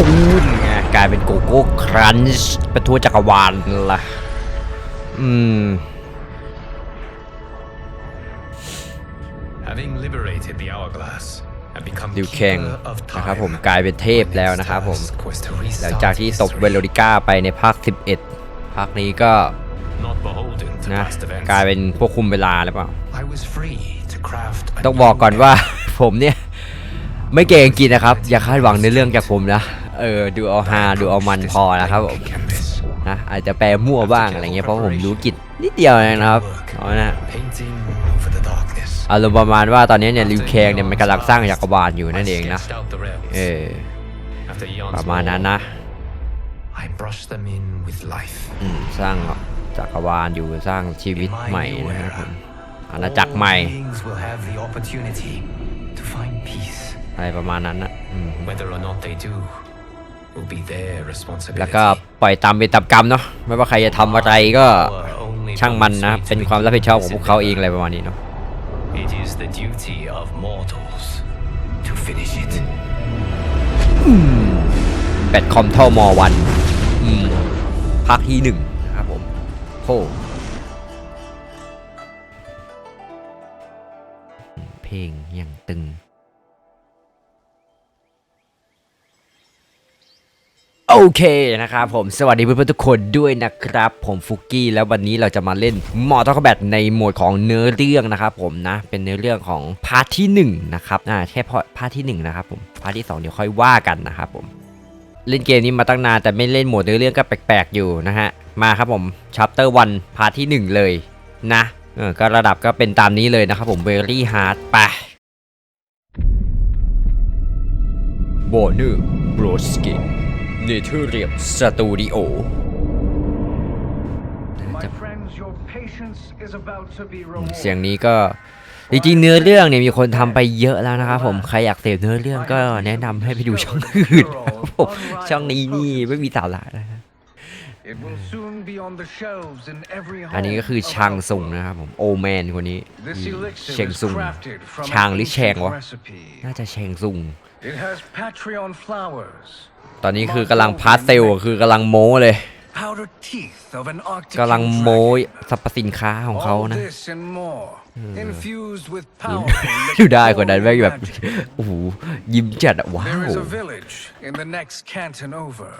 ตูมไงกลายเป็นโกโก้ครันช์เป็นทั่วจักรวาลละอืม Having liberated the hourglass and become ดิวแคง keeper of นะครับ time, ผมกลายเป็นเทพแล้วนะครับผม Its task was to หลัง restart จากที่ตบ history, เวโรดิก้าไปในภาค 11 ภาคนี้ก็ not beholden to นะ past events. กลายเป็นพวกคุมเวลาหรือเปล่า I was free to craft a ต้องบอก new ก่อนว่าผมเนี่ย ไม่เก่งอังกฤษนะครับ อย่าคาดหวังในเรื่องจากผมนะ เออดูเอาฮาดูเอามันพอนะครับผม canvas. นะอาจจะแปลมั่วบ้างอะไรเงี้ยเพราะผมรู้กิจนิดเดียวเองนะครับเอานะ Painting over the darkness. อารมณ์ประมาณว่าตอนนี้เนี่ยลิวแคงเนี่ยมันกำลังสร้างจักรวาลอยู่นั่นเองนะ sketched out the realms. เออ After eons ประมาณนั้นนะ I brushed them in with life. อืมสร้างจักรวาลอยู่สร้างชีวิต In my ใหม่ new นะครับผ era, มอาณาจักรใหม่ all beings will have the opportunity to find peace. อะไรประมาณนั้นนะ แล้วก็ responsibility. ปล่อยตามเป็นตามกรรมเนาะไม่ว่าใครจะทำอะไรก็ Our only ช่างมันนะ ability to เป็นความรับผิดชอบของพวกเขาเองอะไรประมาณนี้เนาะ It is the duty of mortals to finish it. แบทคอมเท่ามอวันอืมภาคที่หนึ่งนะครับผมโหเพลงอย่างตึง โอเคนะครับผมสวัสดีเพื่อนๆทุกคนด้วยนะครับ ผมฟุกกี้แล้ววันนี้เราจะมาเล่นมอร์ท b แบทในโหมดของเนื้อเรื่องนะครับผมนะเป็นเนื้อเรื่องของพาร์ทที่1นะครับอ่าแค่พอพาร์ทที่1นะครับผมพาร์ทที่ 2 เดี๋ยวค่อยว่ากันนะครับผมเล่นเกมนี้มาตั้งนานแต่ไม่เล่นโหมดเนื้อเรื่องก็แปลกๆอยู่นะฮะมาครับผมชัปเตอร์วันพาร์ทที่ 1 เลยนะเออก็ระดับก็เป็นตามนี้เลยนะครับผม very hard ไปโบนูโบรสกิ เนเธอเรียมสตูดิโอ My friends, your patience is about to be เสียง rewarded. นี้ก็จริงๆเนื้อเรื่องเนี่ยมีคนทำไปเยอะแล้วนะครับผมใครอยากเสพเนื้อเรื่องก็แนะนำให้ไปดูช่องอื่นนะครับผมช่องนี้นี่ไม่มีสาระนะฮะ It อันนี้ก็ home คือ of ชาง our ซุง folk. นะครับผมโอแมนคนนี้ This อืม elixir เชง is ซุง crafted from ชาง an หรือแชง ancient วะ recipe. น่าจะเชงซุง It has Patreon flowers, ตอนนี้คือกำลังพาสเซลคือกำลังโม้เลย powder teeth of an Arctic กำลังโม้ dragon. สรรพสินค้าของเขา All นะ this and more, infused with ดู powerful ดูได้คนนั้นแม่ง liquid แบบ magic. โอ้โหยิ้มจัดอะว้า There ว is a village in the next canton over,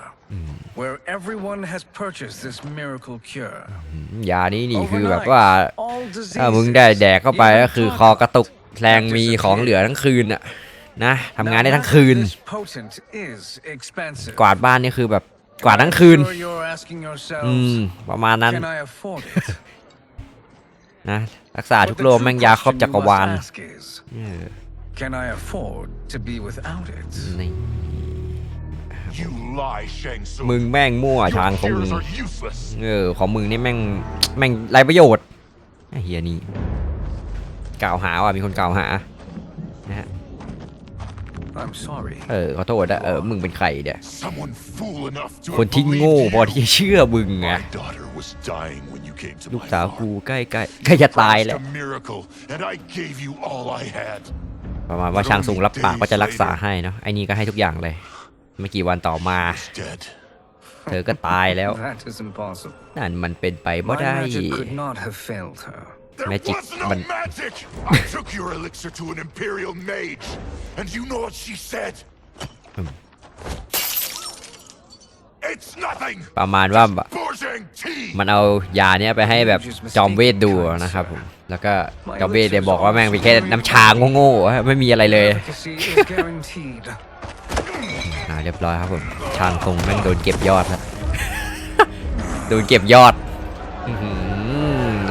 where everyone has purchased this miracle cure. ยานี้นี่คือแบบ Overnight, ว่า all ถ้ามึงได้ diseases, แดกเข้าไป even ก็คือคอกระตุก target แรงมีของเหลือทั้งคืนอะนะทำงานได้ทั้งคืน Now, this potent is expensive. กวาดบ้านนี่คือแบบ กวาดทั้งคืน I'm sure you're asking อืม yourselves, ประมาณนั้น can I afford it? นะ รักษา But ทุก the โรค true แม่งยาครอบ question จักร you วาล must ask is, เออ Can I afford to be without it? นี่ You lie, Shang Tsung. มึงแม่งมั่ว Your ทางของ fears มึง are useless. เออ ของมึงนี่แม่ง แม่งไรประโยชน์ไอ้เฮียนี่กล่าวหาว่ะมีคนกล่าวหานะฮะ I'm sorry. เออขอโทษนะเออมึงเป็นใครเนี่ย Someone fool enough to คน have ที่ believed โง่พอ you. ที่จะเชื่อมึงไง My daughter was dying when you came to ลูก my สาว farm. กูใกล้ใกล้ใกล้จะตาย Promised แล้ว a miracle, and I gave you all I had. ประมาณว่าช่างทรงรับปากว่าจะรักษาให้เนาะไอ้นี่ก็ให้ทุกอย่างเลย ไม่กี่วันต่อมา It's dead. เธอก็ตายแล้ว That is impossible. นั่นมันเป็นไปบ่ My ได้ magic could not have failed her. There Magic, was no but- magic. I took your elixir to an imperial mage, and you know what she said. It's nothing. ประมาณว่า Bourgeois tea. มันเอายาเนี้ยไปให้แบบจอมเวทดูนะครับผม แล้วก็จอมเวทเนี่ยบอกว่าแม่งเป็นแค่น้ำชาโง่ๆไม่มีอะไรเลย Efficacy is guaranteed. อ่าเรียบร้อยครับผมทางทรงแม่งโดนเก็บยอดแล้วโดนเก็บยอดอื้อหือ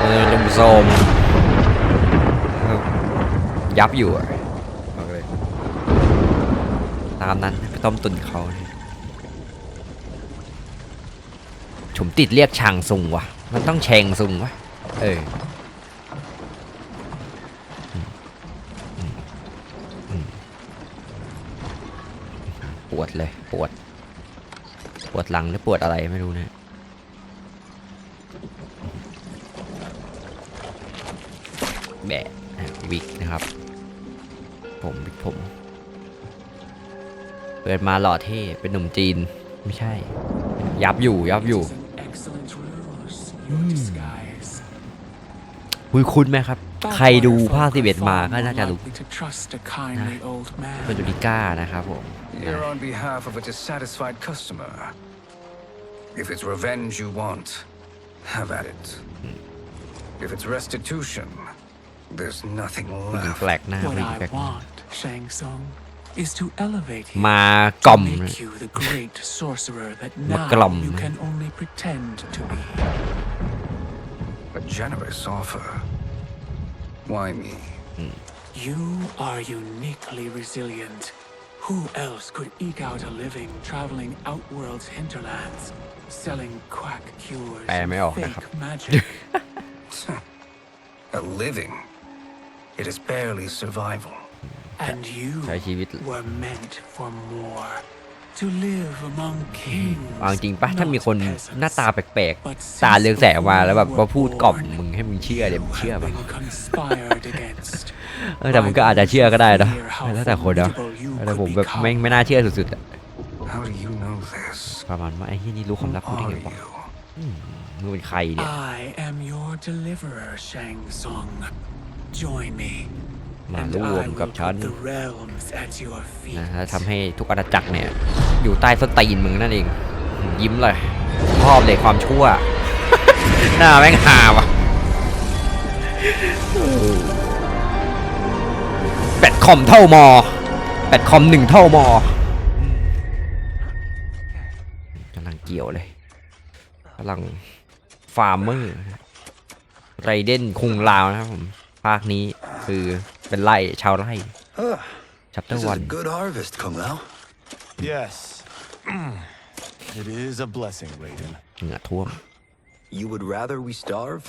เออลุมโซมยับอยู่อะบอกเลย ตามนั้นไปต้มตุนเขาเนี่ยผมติดเรียกชางซุงว่ะมันต้องแชงซุงวะเออปวดเลยปวด ปวดหลังหรือปวดอะไรไม่รู้นะแบะวิกนะครับ ผมวิกผม เปิดมาหล่อเท่เป็นหนุ่มจีนไม่ใช่ ยับอยู่ยับอยู่ Excellent ruse, your disguise. คุยคุ้นไหมครับ ใครดูภาคสิบเอ็ดมาก็น่าจะรู้ Likely to trust a kindly old เป็น man. ดูดิก้านะครับผม Here on behalf of a dissatisfied customer. If it's revenge you want, have at it. If it's restitution, there's nothing ผู้หญิง left. แปลกหน้า What ผู้หญิง I แปลกหน้า want, Shang Tsung, is to elevate you. มากล่อม Make you the great sorcerer that มากล่อม now you can only pretend to be. A generous offer. Why me? You are uniquely resilient. Who else could eke out a living traveling Outworld's hinterlands, selling quack cures แปล and ไม่ออกนะครับ fake magic? A living. It is barely survival. And you ใช้ชีวิต were meant for more. To live among kings. เอาจริงปะถ้ามีคน not peasants. หน้าตาแปลก But ๆตาเรืองแสงมาแล้วแบบ since ว่าพูด you กล่อม were มึงให้มึงเชื่อเดี๋ยวมึงเชื่อ have ปะ been conspired against. เออแต่มึงก็อาจจะเชื่อก็ได้นะแล้วแต่คนเนาะแต่ผมแบบไม่ไม่น่าเชื่อสุดๆอะ How do you know this? ประมาณว่าไอ้ที่นี่รู้ความลับกู Who ได้ไง are วะ you? มึงเป็นใครเนี่ย I am your deliverer, Shang Tsung. Join me. มา and ร่วม I กับ will ฉัน put the realms at your feet. นะแล้วทำให้ทุกอาณาจักรเนี่ย อยู่ใต้ส้นตีนมึงนั่นเอง ยิ้มเลยชอบเลยความชั่ว หน้าแม่งหาวะแปดคอมเท่ามอแปดคอมหนึ่งเท่ามอกำลังเกี่ยวเลยกำลังฟาร์มเมอร์ไรเดนคุงลาวนะครับผม ภาคนี้คือ เป็นไร่ชาวไร่ chapter This is a one good harvest, Kung Lao. Yes. it is a blessing, Raiden. เหงื่อท่วม You would rather we starve?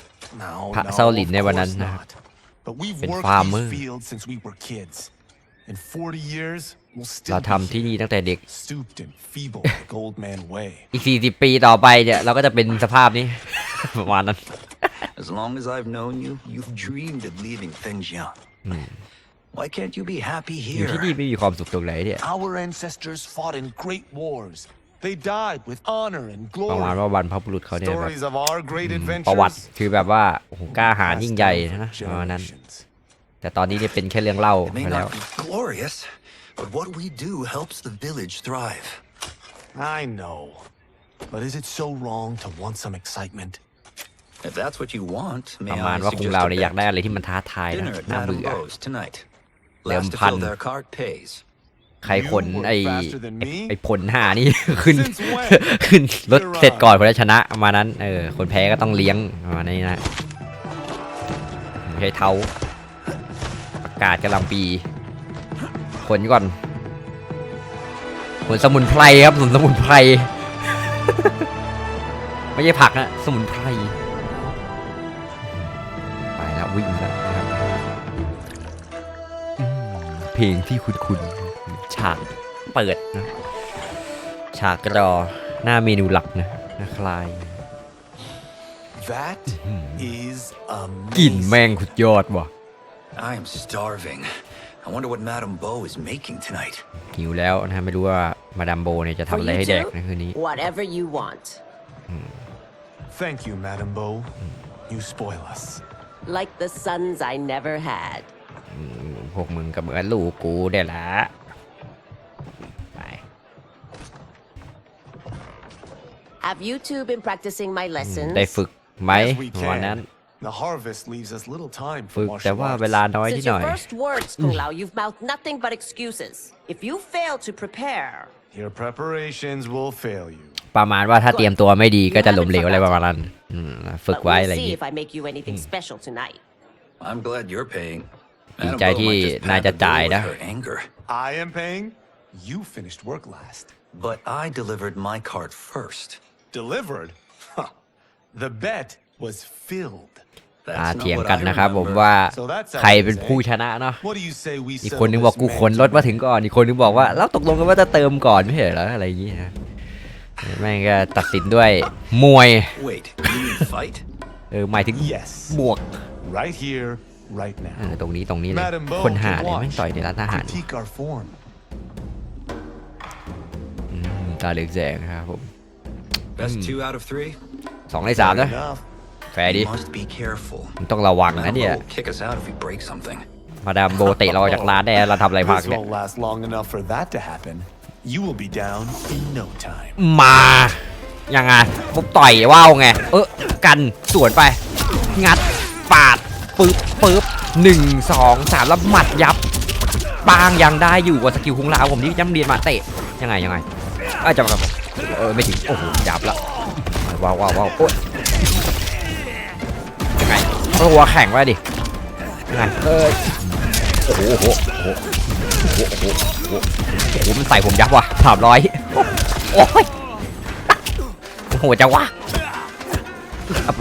No, พระ no, เศร้าหลิน of ในวันนั้น course นะครับ not. But we've เป็น worked farmer. these fields since we were kids. In 40 years, we'll เรา still ทำที่ be นี่ตั้งแต่เด็ก stooped and feeble like old man Wei. อีก 40 ปีต่อไปเนี่ย เราก็จะเป็นสภาพนี้ ประมาณนั้น As long as I've known you, you've dreamed of leaving things young. Why can't you be happy อยู่ที่นี่ here? ไม่มีความสุขตรงไหนเนี่ย Our ancestors fought in great wars. They died with honor and ประมาณ glory. ว่าบรรพบุรุษเขาเนี่ยแบบ Stories of our great ประวัติ adventures. คือแบบว่าโอ้โหกล้าหาญยิ่งใหญ่ passed นะ down ประมาณนั้น generations. แต่ตอนนี้เนี่ยเป็นแค่เรื่องเล่า It may ไปแล้ว not be glorious, but what we do helps the village thrive. I know. But is it so wrong to want some excitement? ป may ระมาณ I ว่าคง suggest เรา a เนี่ยอยากได้ bet? อะไรที่มันท้าทายนะ Dinner at น่า Madame เบื่อ Beau's tonight. Lem Last to pan. fill their cart pays. ใครขน You were ไอ้ faster than me? ไอ้ผลหานี่ขึ้น Since when? ขึ้นรถเสร็จก่อนคนจะชนะประมาณนั้นเออคนแพ้ก็ต้องเลี้ยงประมาณนี้นะไม่ใช่เท้าประกาศกำลังปีขนก่อนขนสมุนไพรครับขนสมุนไพร ไม่ใช่ผักนะสมุนไพรไปแล้ ววิ่งแล้วนะครับอืมเพลงที่คุณคุณฉากเปิดนะฉากรอหน้าเมนูหลักนะนะคลาย That is กลิ่น amazing. แม่งสุดยอดว่ะ I am starving. I wonder what Madame Beau is making tonight. หิวแล้วนะไม่รู้ว่ามาดามโบเนี่ยจะทำ For อะไร you ให้แดก two, ในคืนนี้ whatever you want. Thank you, Madame Beau. You spoil us. Like the sons I never had. พวกมึงกับเหมือนลูกกูเดี๋ยวละไป Have you two been practicing my lessons? ได้ฝึกไหม As we วันนั้น can. The harvest leaves us little time ฝึ for กแต่ martial ว่าเวลา arts. น้อยนิด Since หน่ your อย first words, Kung Lao, you've mouthed nothing but excuses. If you fail to prepare, Your preparations will fail you. ประมาณว่าถ้าเตรียมตัวไม่ดีก็จะล้มเหลวอะไรประมาณนั้นอืมฝึก but ไว้ we'll อะไรอย่าง see งี้ if I make you anything special tonight. I'm glad you're paying. ดี Madame ใจ Beau ที่ might just นาย pad จะ the จ่าย bill with นะ her anger. I am paying. You finished work last. But I delivered my cart first. Delivered? Huh. The bet was filled. อ่า That's เถีย not ง what กัน I นะครับผม remember. ว่า So that's how ใคร it is, เป็นผู้ eh? ชนะเนาะ What do you say we อีก settle คนนึงบอก this กูขน man รถมา tonight? ถึงก่อน อีกคนนึงบอกว่าแล้วตกลงกันว่าจะเติมก่อนไม่ใช่เหรออะไรอย่างงี้นะ แม่งก็ตัดสินด้วยมวย Wait, you mean fight? เออหมายถึง Yes. บวก Right here, right เออ now. ตรงนี้ตรงนี้เลย Madame Beau คนหา can เนี่ย watch, แม่งต่อยในร้านอาหาร critique our form. ตาเหลืองแสงนะครับผม Best two out of three? สองในสามนะ Enough. แฟร์ดิ You must be careful. มันต้องระวังนะเนี่ย Malvo will kick us out if we break something. มาดามโบเตะเราออกจากร้านแน่เราทำอะไรพัก This เนี่ย won't last long enough for that to happen. You will be down in no time. มายังไงปุ๊บต่อยว่าวไง เออกันสวนไป งัดปาดปึ๊บปึ๊บหนึ่งสองสามแล้วหมัดยับปางยังได้อยู่กับสกิลคุ้งลาวผมที่จำเรียนมาเตะยังไงยังไงอาจจะแบบเออไม่ถึงโอ้โหยับละว้าวว้าวว้าวโอ๊ยยังไงตัวแข็งไว้ดิยังไงเออโอ้โหโอ้โห โอ้โหโอ้โหโอ้โหโอ้โหโอ้โหมันใส่ผมยับว่ะสามร้อยโอ้ยโอ้โหจะวะเอาไป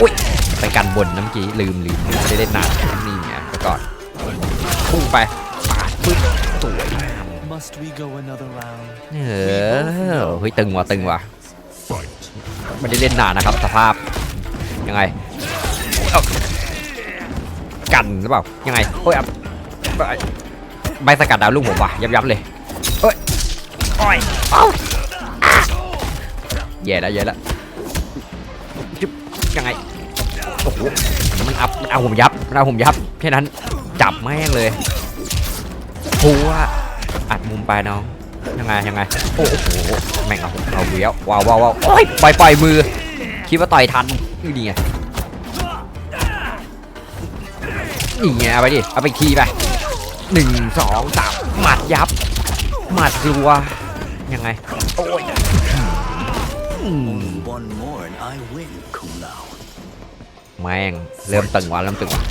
อุ้ยไปกันบนน้ำกี้ลืมลืมไม่ได้เล่นนานนี่ไงไปก่อนพุ่งไปปาดปึ๊บสวยงาม Must we go another round? เออเฮ้ยตึงว่ะตึงว่ะ Fight. ไม่ได้เล่นนานนะครับสภาพยังไงเอากันหรือเปล่ายังไงโอ้ยอะ ใบใบสกัดดาวลูกผมว่ะยับยับเลยเอ้ยโอ้ยเอ้าอะแย่แล้วแย่แล้วจุ๊บยังไงโอ้โหมันอัพมันเอาผมยับมันเอาผมยับแค่นั้นจับแม่งเลยหัวอัดมุมไปน้องยังไงยังไงโอ้โหแม่งเอาเอาเวียวว้าวว้าวว้าวโอ้ยปล่อยปล่อยมือคิดว่าต่อยทันนี่ไงนี่ไงเอาไปดิเอาไปทีไป หนึ่งสองสามหมัดยับ หมัดรัว ยังไง โอ้ยแม่ง เริ่มตึงว่ะเริ่มตึงว่ะ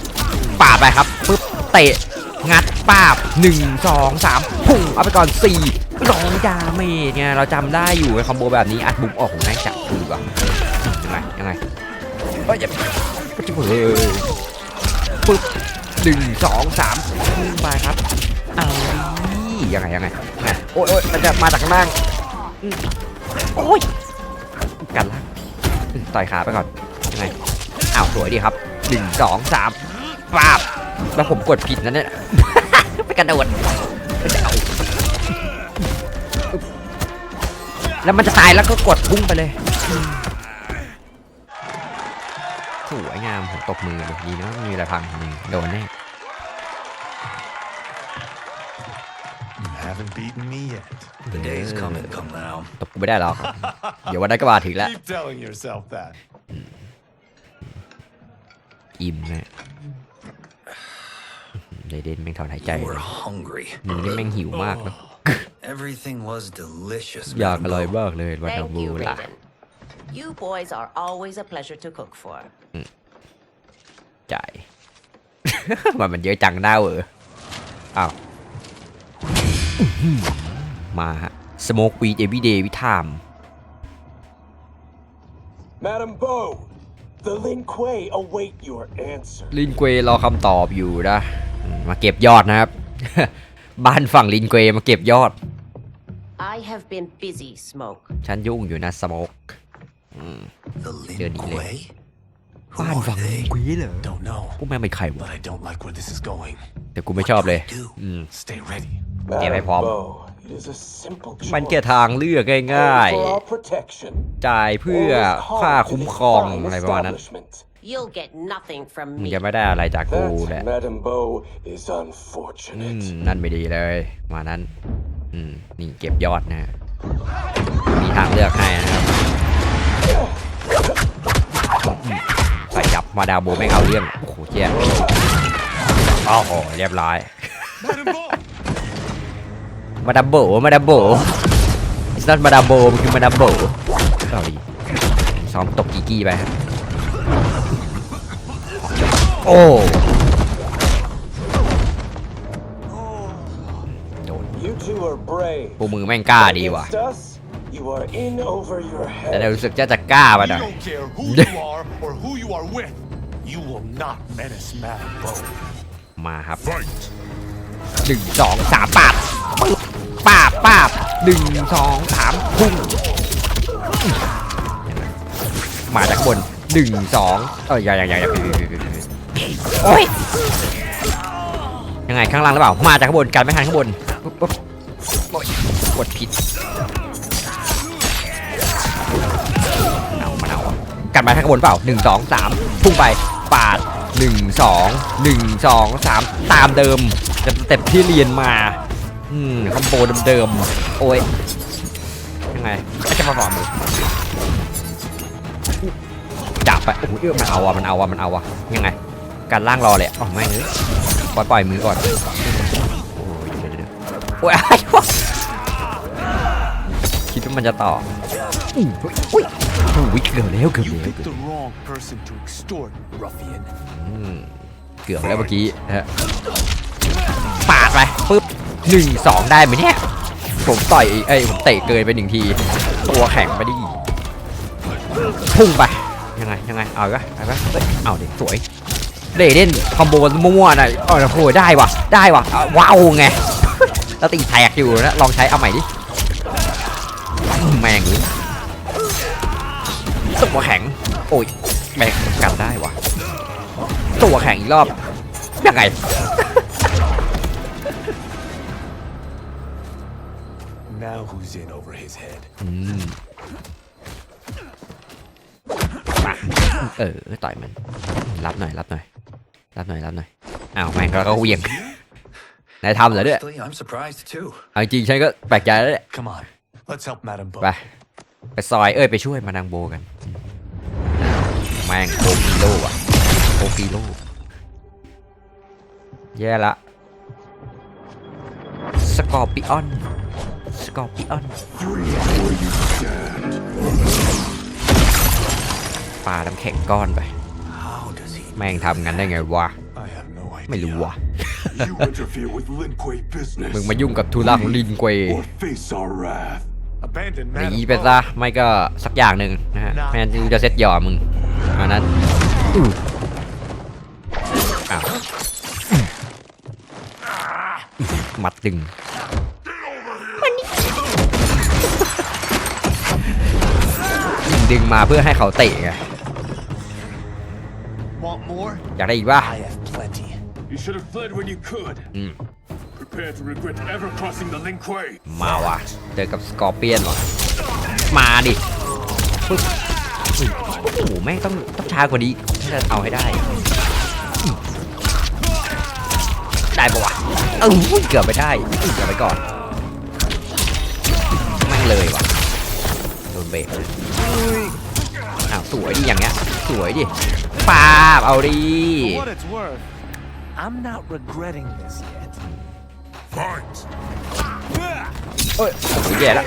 ปาไปครับปึ๊บเตะ งัดป้าบหนึ่งสองสามพุ่งเอาไปก่อนสี่ร้องดาเมจไงเราจำได้อยู่คอมโบแบบนี้อัดบุกออกของแม่งจับคือว่ะยังไงยังไงเอ้ยอย่าจิ๊บเฮ้ยปึ๊บ หนึ่งสองสามพุ่งไปครับเอาดิยังไงยังไงโอ้ยโอ้ยมันจะมาจากข้างล่างโอ้ยกันล่างต่อยขาไปก่อนยังไงอ้าวสวยดีครับหนึ่งสองสามปาบแล้วผมกดผิดนั่นเนี่ยไปกระโดดมันแล้วมันจะตายแล้วก็กดพุ่งไปเลย สวยงามผมตบมือเลยดีนะไม่มีอะไรพังหนึ่งโดนแน่ You haven't beaten me yet. The day's coming, Kung Lao. ตบกูไม่ได้หรอกเดี๋ยววันนั้นก็มาถึงแล้ว Keep telling yourself that. อิ่มแน่ได้เด่นแม่งถอนหายใจ You were hungry. มึงนี่แม่งหิวมากเนอะ Everything was delicious. อยาก Madame อร่อย Bo. มากเลยวันทำ Thank บู you, ล่ะ Raven. You boys are always a pleasure to cook for. จ่าย มันมันเยอะจังหน้าเวออ้าวอื้อหือมาฮะสโมกวีดเอวีเดย์วิทาม Madam Bo, the Lin Kuei await your answer. ลินเกวรอคำตอบอยู่นะอืมมาเก็บยอดนะครับ บ้านฝั่งลินเกวมาเก็บยอด I have been busy, Smoke. ฉันยุ่งอยู่นะสโมก The Good Lin evening. Kuei? Who บ้าน are ฝั่งลิ they? นเกวเหรอ Don't know, พวกแม่งเป็นใครวะ but I don't like where this is going. แต่กูไม่ชอบเลย Do. อืม Stay ready. Yeah, Madam Bob. Bo, it is a simple มัน choice. แค่ทางเลือกง่าย For our protection. ๆ จ่ายเพื่อ or ค่า respond to คุ้ม this ครอง fine อะไรประมาณนั้น establishment. You'll get nothing from มึง me. จะไม่ได้อะไรจากกูแหละ That, Madam Bo, is อื unfortunate. มนั่นไม่ดีเลยมานั้น อืม นี่เก็บยอดนะฮะมีทางเลือกให้นะครับอืม ใส่ยับมาดาวโบไม่งเอาเรื่องโอ้โหเจี๊ยโอ้โหเรียบร้อย มาดามโบมาดามโบ it's not มาดามโบมันคือมาดามโบเอาดีซ้อมตกกีกี้ไปครับโอ้โดน You two are brave. พวกมือแม่งกล้าดีว่ะ Against us, you are in over your แต่ head. รู้สึกจะจะกล้าไปห We น่อย don't care who you are or who you are with. You will not menace Madame Bo. มาครับ Fight. หนึ่งสองสามปาบปึ๊บปาบปาบหนึ่งสองสามพุ่งมาจากบนหนึ่งสองเอ้ยยังยังยังยังโอ้ยยังไงข้างล่างหรือเปล่ามาจากข้างบนกันไม่ทันข้างบนปุ๊บปุ๊บโอ้ยกดผิด กันไปทางบวนเปล่าหนึ่งสองสามพุ่งไปปาดหนึ่งสองหนึ่งสองสามตามเดิมจะสเต็ปที่เรียนมาอืมคอมโบเดิมๆโอ้ยยังไงก็จะมาบอกมือจับไปโอ้โหเอื้อมันเอาอะมันเอาอะมันเอาอะยังไง การล่างรอเลยอ๋อไม่เอ้ยปล่อยปล่อยมือก่อนโอ้ยเดี๋ยวโอ้ยคิดว่ามันจะต่ออุ้ย อุ้ยอุ้ยเกือบแล้วเกือบ You แล้ว picked the wrong person to extort, ruffian. อืมเกือบแล้วเมื่อกี้ฮะปาดไปปุ๊บหนึ่งสองได้ไหมเนี่ย ผมต่อยเอ้ยผมเตะเกินไปหนึ่งที ตัวแข็งไปดิพุ่งไป ยังไง ยังไง เอาอีกปะเอาอีกปะเฮ้ยเอาดิสวยเดเด่นคอมโบมั่วๆหน่อยโอ้โหได้ว่ะ ได้ว่ะเอาว้าวไง แล้วตีแตกอยู่นะ ลองใช้เอาใหม่ดิ แม่งเลย ตัวแข็ง โอ้ยแม่งกันได้ว่ะตัวแข็งอีกรอบยังไง Now who's in over his head? อืมมาเออต่อยมัน รับหน่อยรับหน่อยรับหน่อยรับหน่อยอ้าวแม่งแล้วก็เหวี่ยง นายทำเหรอเนี่ย Honestly, I'm surprised too. เอาจริงๆฉันก็แปลกใจแล้วแหละ Come on, let's help Madame Bo. ไป ไปซอยเอ้ยไปช่วยมานางโบกัน แม่งโคกิโลอะโคกิโลแย่ละสกอร์ปิออนสกอร์ปิออนปลาน้ำแข็งก้อนไป How does he แม่งทำงั้นได้ไงวะ I have no idea. ไม่รู้วะ You interfere with Lin Kuei business. มึงมายุ่งกับธุระของลินเกว Or face our wrath. Abandon หนี Madame ไป Bo. ซะไม่ก็สักอย่างหนึ่งนะฮะไม่งั้นกูจะเซ็ตหย่อมึงอันนั้นอื้ออ้าวอื้อมัดดึงดึงมาเพื่อให้เขาเตะไง Want more? อยากได้อีกป่ะ I have Prepare to regret ever crossing the Lin Kuei. มาว่ะ เจอกับสกอร์เปียนว่ะมาดิปึ๊บอุ๊ยโอ้โหแม่งต้องต้องช้ากว่านี้ถ้าจะเอาให้ได้อืมได้ปะวะเออเกือบไปได้อุ๊ยเกือบไปก่อนแม่งเลยว่ะโดนเบรกเลยอ้าวสวยดิอย่างเงี้ย สวยดิปาบเอาดิ For what it's worth, I'm not regretting this yet. เอ้ยโอ้ยแย่ละ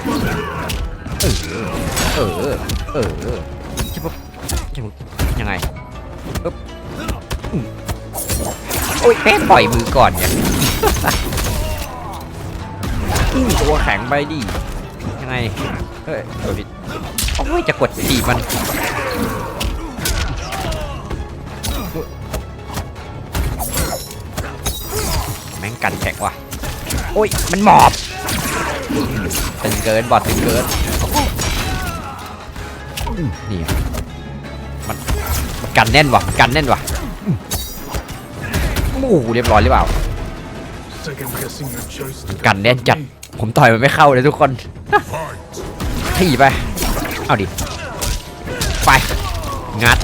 เออเออเออเออจะปุ๊บจะปุ๊บยังไงปึ๊บโอ้ยแม่ปล่อยมือก่อนเนี่ยอืมตัวแข็งไปดิยังไงเฮ้ยตัวผิดโอ้ยจะกดจีบมันแม่งกันแข็งว่ะ โอ้ย มันหมอบตึงเกินบอดตึงเกินนี่มันมันกันแน่นวะกันแน่นวะมโอ้โหเรียบร้อยหรือเปล่า กันแน่นจัด ผมต่อยมันไม่เข้าเลยทุกคนถีบไป เอาดิ ไป งัด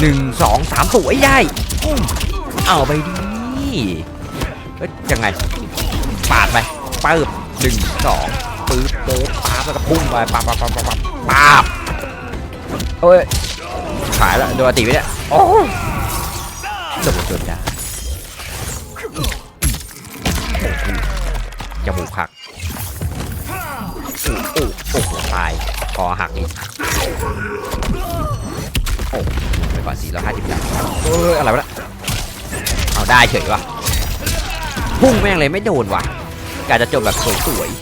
หนึ่งสองสามสวยได้อุ้มเอาไปดิเอ้ยยังไงปาดไปปึ๊บหนึ่งสองปึ๊บโป๊บปาบแล้วก็พุ่งไปปาบปาบปาบปาบปาบปาบเอ้ยขายล้วโดนตีไปเนี่ยโอ้จมูกจนได้จมูกหักโอ้โอ้โอ้โหตายคอหักอีกโอ้ไปก่อนสี่ร้อยห้าสิบเอ้ยอะไรวะเนี่ยเอาได้เฉยวะ พุ่งแม่งเลยไม่โดนว่ะกาจะจบแบบสวยๆ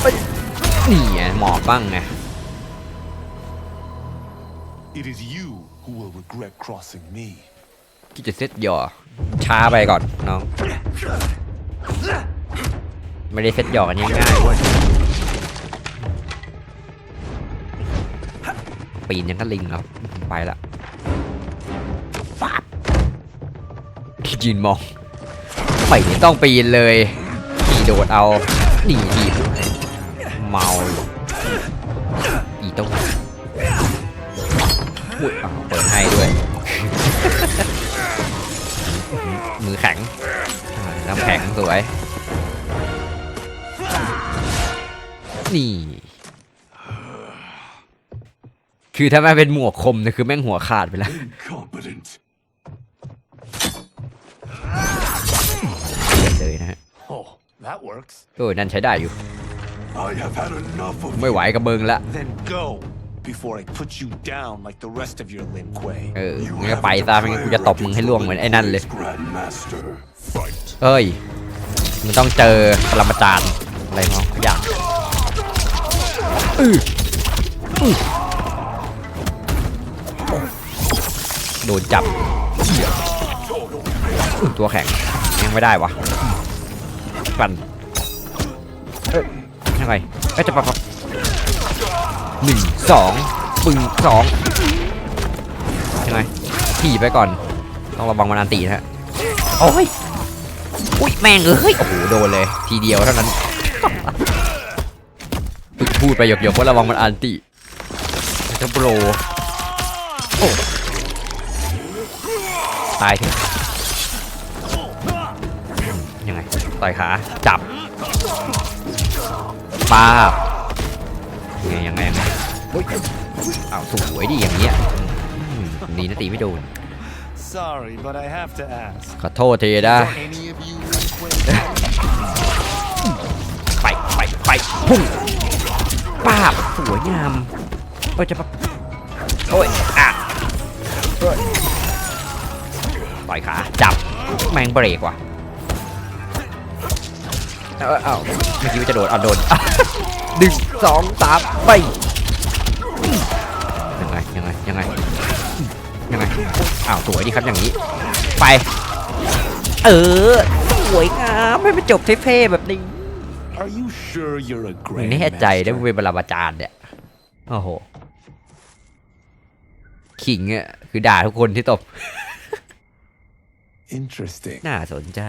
เอ้ยนี่ไงหมอบบ้างไง It is you who will regret crossing me. ที่จะเซตหย่อช้าไปก่อนน้อง ไม่ได้เซตหย่อกันง่ายๆเว้ยปีนยังก็ลิงครับไปละ ยืนมองไม่ต้องปีนเลยขี่โดดเอานี่ดีเมาอีต้อุ้ยอ้าเปิดให้ด้วย มือแข็งน้ำแข็งสวย นี่คือถ้าแม่เป็นหมวกคมเนี่ยคือแม่งหัวขาดไปแล้ว เออนั่นใช้ได้อยู่ I have had enough of ไม่ไหวกับเบิงละ Then go before I put you down like the rest of your Lin Kuei. เออมึงก็ไปซะไม่งั้นกูจะตบมึงให้ล่วงเหมือนไอ้นั่นเลย Grandmaster. Fight. เฮ้ย มึงต้องเจอปรมาจารย์อะไรเนาะอย่างอื้ออื้อโดนจับอื้อตัวแข็งยังไม่ได้วะปั่น เอ้ยยังไงเอ้ยจะปับปับหนึ่งสองปึงสองยังไงขี่ไปก่อน ต้องระวังมันอันตีนะฮะโอ้ยอุ้ยแม่งเอ้ยโอ้โหโดนเลยทีเดียวเท่านั้นพูดไปหยอกๆว่าระวังมันอันติจะโปรโอ้ตายเถอะยังไงต่อยขาจับ ป้าบยังไงยังไงยังไงอุ้ยอ้าวสวยดิอย่างเงี้ยอืมดีนะตีไม่โดน Sorry, but I have to ask. ขอโทษทีนะ Any of you Lin Kuei ไปไปไปพุ่งป้าบสวยงามโอ้ยจะปะโอ้ยอะโอ้ยต่อยขาจับแมงเบรกว่ะ เออเอ้าเมื่อกี้ว่าจะโดดเอาโดนหนึ่งสองสามไปยังไงยังไงยังไงยังไงอ้าวสวยดีครับอย่างนี้ ไป เออสวยงามให้มันจบเท่ๆแบบนี้ Are you sure you're a มึงแน่ใจนะ grandmaster? มึงเป็นบรรจารย์เนี่ยโอ้โหขิงอะคือด่าทุกคนที่ตบ Interesting. น่าสนใจ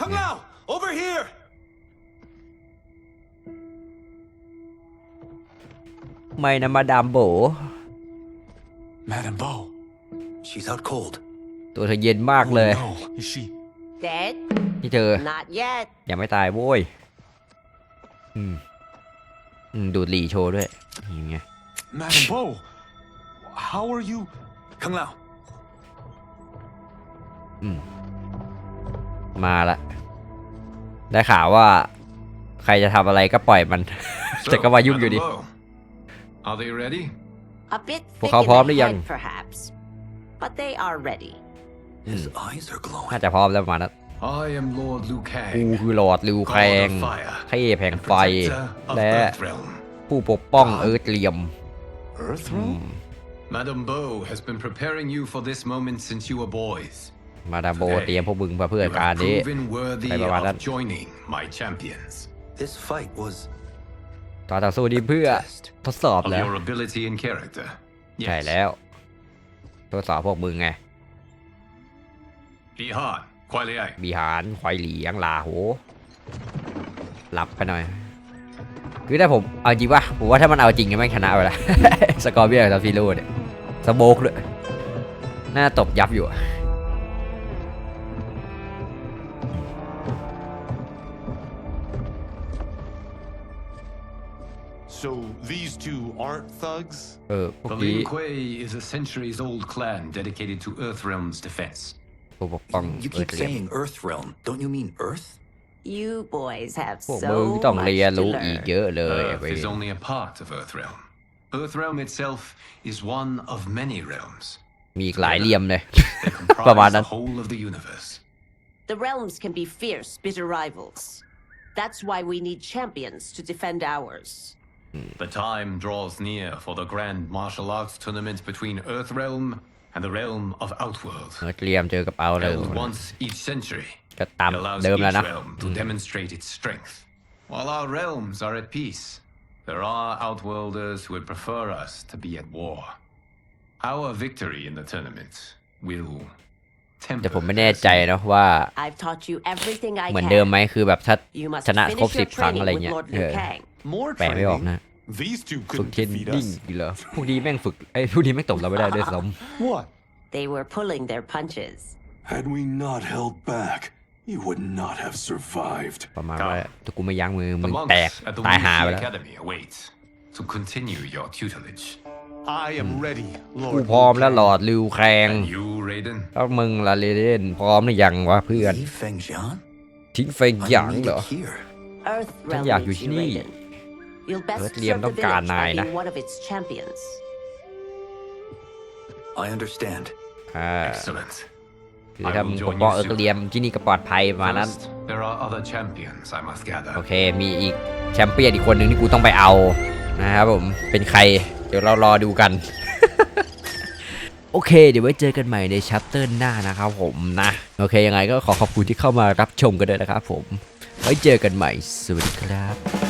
Come now, over here. ไม่นะมาดามโบ Madam Bo. She's out cold. ตัวเธอเย็นมากเลย Oh, no. Is she? Dead? ที่เธอ Not yet. ยังไม่ตายโว้ย อืม อืม ดูดหลีโชว์ด้วยนี่ไง Madam Bo. How are you? Kung Lao. มาละ ได้ข่าวว่า ใครจะทำอะไรก็ปล่อยมัน แต่ก็มายุ่งอยู่ดี Madam Bo, Are they ready? A bit พวก thick เขา in พร้อม the หรือยัง head, perhaps. But they are ready. His eyes are glowing. น่าจะพร้อมแล้วประมาณนั้น I am Lord Liu กู Kang, คือหลอดลิวแคง God of Fire, เทพแห่ง and ไฟ protector of และ Earthrealm. ผู้ปกป้องเอิร์ธเลียม Earthrealm? Madam Bo has been preparing you for this moment since you were boys. มาดามโบเตรียมพวกมึงมาเพื่อ You การ have นี้ proven worthy ไปประมาณนั้น of joining my champions. This fight was ต่อต่อสู้ดีเพื่อ test. ทดสอบ Of แล้ว your ability and character. ใช่ Yes. แล้ว ทดสอบพวกมึงไง Ihan, Kuai Liai. บีหารควายเหลียงลาโหหลับไปหน่อยคือถ้าผมเอาจริงป่ะผมว่าถ้ามันเอาจริงก็แม่งชนะไปแล้วสกอร์เบียกับซาฟิโร่เนี่ยสโบกเลยน่าตบยับอยู่ these two aren't thugs? เออพวก The นี้ Lin Kuei is a centuries-old clan dedicated to Earthrealm's defense. ผู้ปกป้อง You เอิร์ keep ธเลียม saying Earth Realm. Don't you mean Earth? You boys have พวก so มึงต้อง much เรียน to รู้อีก learn. เยอะเลย Earth ไป is only a part of Earthrealm. Earthrealm itself is one of many realms. มีอีกหลายเหลี่ยมเลย They ประมาณ comprise นั้น the whole of the universe. The realms can be fierce, bitter rivals. That's why we need champions to defend ours. The time draws near for the grand martial arts tournament between Earthrealm and the realm of Outworld. เอิร์ธเลียมเจอกับเอาเลย Held once each century, ก็ตาม it allows เดิม each แล้วนะ realm to demonstrate its strength. While our realms are at peace, there are Outworlders who would prefer us to be at war. Our victory in the tournament will แต่ผมไม่แน่ใจนะว่า I've taught you everything I เหมือนเดิม can. ไหมคือแบบถ้า You must ชนะครบ finish สิ your บครั้ง training อะไร with เงี้ย Lord เอ Liu อ Kang. More แปลไม่ออก training? นะ These two ฝึก couldn't เทรน defeat นิ่ง us. เหรอพวกนี้แม่งฝึกไอ้ยพวกนี้แม่งตบเราไม่ได้ด้วยซ้ What? They were pulling their punches. Had we not held back, you would not have survived. ำประมาณว่าถ้ากูไม่ยั้งมือมึ The งแตก monks at the ตายหาไป Wuxi แล้ว Academy await to continue your tutelage. I am ready, กู Lord. พร้อม Liu แล้วหล Kang. อดลิวแครง And you, Raiden? แล้วมึงละเลเดนพร้อมหรือยังวะเพื่อน Leave Feng Jian? ทิ้งไฟ I'm หยางเหรอ needed here. Earth ฉัน Realm อยากอยู่ needs ที่ you, นี่ Raiden. You'll best Earth Realm serve the ต้องการ village นาย by นะ being one of its champions. I understand. อ่า Excellent. คือถ้ามึงปกป้องเอิร์กเลียมที่นี่ก็ปลอดภัยประมาณนั้น First, there are other champions I must gather. โอเค มีอีกแชมเปี้ยนอีกคนหนึ่งที่กูต้องไปเอานะครับผม เป็นใคร เดี๋ยวเรารอดูกัน โอเค เดี๋ยวไว้เจอกันใหม่ในชัปเตอร์หน้านะครับผมนะ โอเค ยังไงก็ขอขอบคุณที่เข้ามารับชมกันด้วยนะครับผม ไว้เจอกันใหม่ สวัสดีครับ